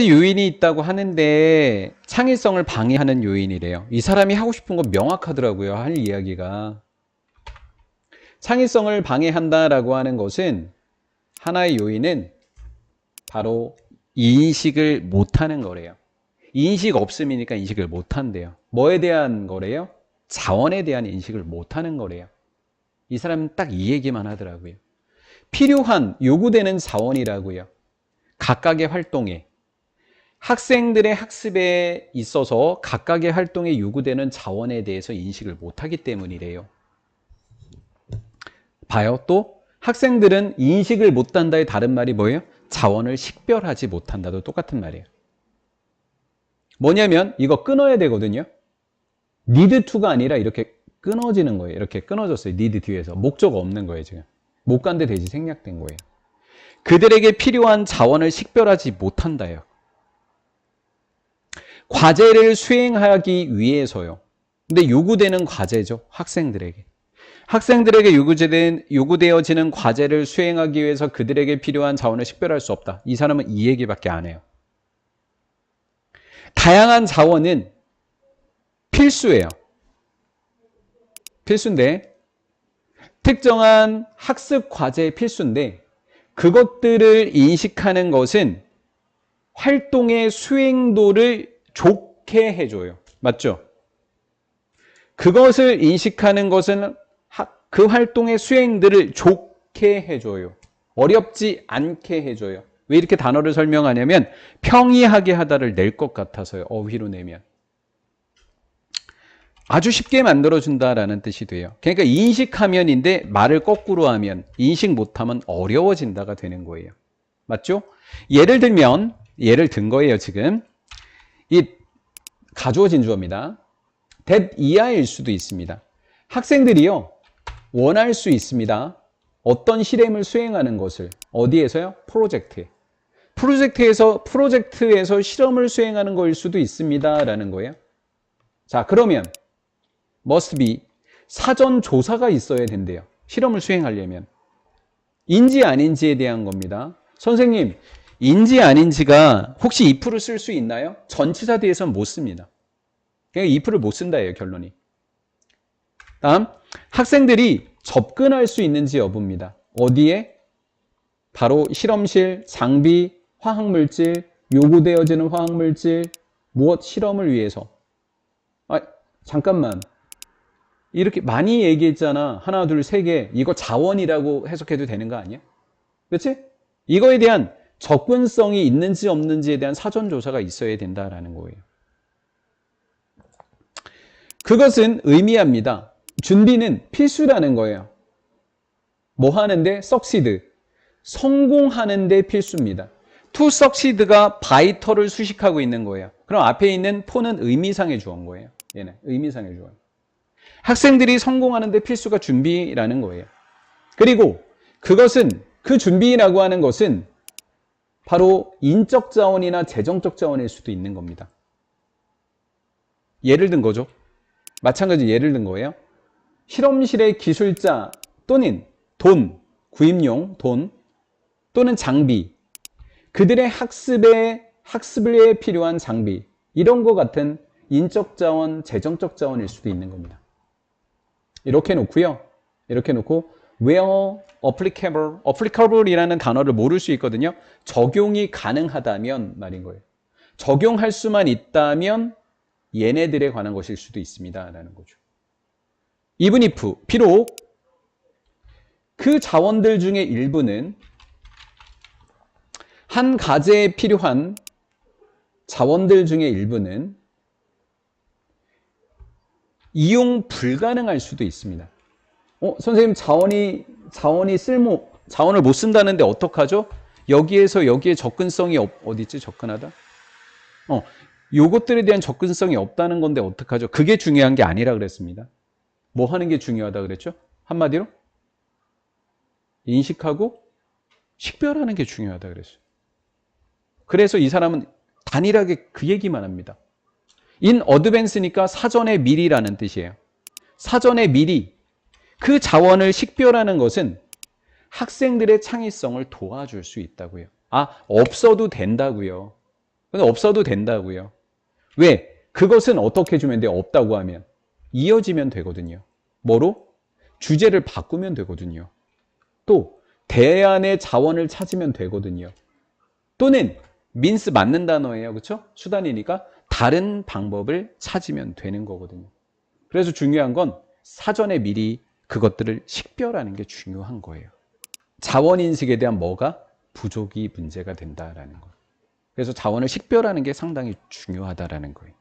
요인이 있다고 하는데 창의성을 방해하는 요인이래요. 이 사람이 하고 싶은 건 명확하더라고요. 할 이야기가. 창의성을 방해한다라고 하는 것은 하나의 요인은 바로 인식을 못하는 거래요. 인식 없음이니까 인식을 못한대요. 뭐에 대한 거래요? 자원에 대한 인식을 못하는 거래요. 이 사람은 딱 이 얘기만 하더라고요. 필요한 요구되는 자원이라고요. 각각의 활동에 학생들의 학습에 있어서 각각의 활동에 요구되는 자원에 대해서 인식을 못하기 때문이래요. 봐요. 또 학생들은 인식을 못한다의 다른 말이 뭐예요? 자원을 식별하지 못한다도 똑같은 말이에요. 뭐냐면 이거 끊어야 되거든요. need to가 아니라 이렇게 끊어지는 거예요. 이렇게 끊어졌어요. need 뒤에서. 목적 없는 거예요, 지금. 못 간데 대지 생략된 거예요. 그들에게 필요한 자원을 식별하지 못한다요. 과제를 수행하기 위해서요. 근데 요구되는 과제죠. 학생들에게. 학생들에게 요구되는, 요구되어지는 과제를 수행하기 위해서 그들에게 필요한 자원을 식별할 수 없다. 이 사람은 이 얘기밖에 안 해요. 다양한 자원은 필수예요. 필수인데, 특정한 학습 과제의 필수인데, 그것들을 인식하는 것은 활동의 수행도를 좋게 해줘요. 맞죠? 그것을 인식하는 것은 그 활동의 수행들을 좋게 해줘요. 어렵지 않게 해줘요. 왜 이렇게 단어를 설명하냐면 평이하게 하다를 낼 것 같아서요. 어휘로 내면. 아주 쉽게 만들어준다라는 뜻이 돼요. 그러니까 인식하면인데 말을 거꾸로 하면 인식 못하면 어려워진다가 되는 거예요. 맞죠? 예를 들면 예를 든 거예요 지금. 이 가주어진 주어입니다. that 이하일 수도 있습니다. 학생들이요 원할 수 있습니다. 어떤 실험을 수행하는 것을 어디에서요? 프로젝트에. 프로젝트에서 프로젝트에서 실험을 수행하는 거일 수도 있습니다라는 거예요. 자, 그러면 must be 사전 조사가 있어야 된대요. 실험을 수행하려면. 인지 아닌지에 대한 겁니다. 선생님, 인지 아닌지가 혹시 if를 쓸 수 있나요? 전치사 뒤에서는 못 씁니다. 그냥 if를 못 쓴다예요, 결론이. 다음, 학생들이 접근할 수 있는지 여부입니다. 어디에? 바로 실험실, 장비, 화학물질, 요구되어지는 화학물질, 무엇 실험을 위해서. 아, 잠깐만. 이렇게 많이 얘기했잖아. 하나, 둘, 세 개. 이거 자원이라고 해석해도 되는 거 아니야? 그렇지? 이거에 대한 접근성이 있는지 없는지에 대한 사전 조사가 있어야 된다라는 거예요. 그것은 의미합니다. 준비는 필수라는 거예요. 뭐 하는데? succeed. 성공하는데 필수입니다. succeed가 바이터를 수식하고 있는 거예요. 그럼 앞에 있는 포는 의미상의 주어인 거예요. 얘는 의미상의 주어. 학생들이 성공하는데 필수가 준비라는 거예요. 그리고 그것은 그 준비라고 하는 것은 바로 인적 자원이나 재정적 자원일 수도 있는 겁니다. 예를 든 거죠. 마찬가지 예를 든 거예요. 실험실의 기술자 또는 돈, 구입용 돈 또는 장비, 그들의 학습에 학습에 필요한 장비 이런 것 같은 인적 자원, 재정적 자원일 수도 있는 겁니다. 이렇게 놓고요. 이렇게 놓고 where applicable, applicable이라는 단어를 모를 수 있거든요. 적용이 가능하다면 말인 거예요. 적용할 수만 있다면 얘네들에 관한 것일 수도 있습니다. 라는 거죠. even if, 비록 그 자원들 중에 일부는 한 가제에 필요한 자원들 중에 일부는 이용 불가능할 수도 있습니다. 어, 선생님 자원이 자원이 쓸모 자원을 못 쓴다는데 어떡하죠? 여기에서 여기에 접근성이 없, 어디 있지? 접근하다. 어, 요것들에 대한 접근성이 없다는 건데 어떡하죠? 그게 중요한 게 아니라 그랬습니다. 뭐 하는 게 중요하다 그랬죠? 한마디로 인식하고 식별하는 게 중요하다 그랬어요. 그래서 이 사람은 단일하게 그 얘기만 합니다. in advance니까 사전에 미리라는 뜻이에요. 사전에 미리 그 자원을 식별하는 것은 학생들의 창의성을 도와줄 수 있다고요. 아, 없어도 된다고요. 없어도 된다고요. 왜? 그것은 어떻게 주면 돼? 없다고 하면 이어지면 되거든요. 뭐로? 주제를 바꾸면 되거든요. 또 대안의 자원을 찾으면 되거든요. 또는 민스 맞는 단어예요. 그렇죠? 수단이니까 다른 방법을 찾으면 되는 거거든요. 그래서 중요한 건 사전에 미리 그것들을 식별하는 게 중요한 거예요. 자원 인식에 대한 뭐가 부족이 문제가 된다라는 거예요. 그래서 자원을 식별하는 게 상당히 중요하다라는 거예요.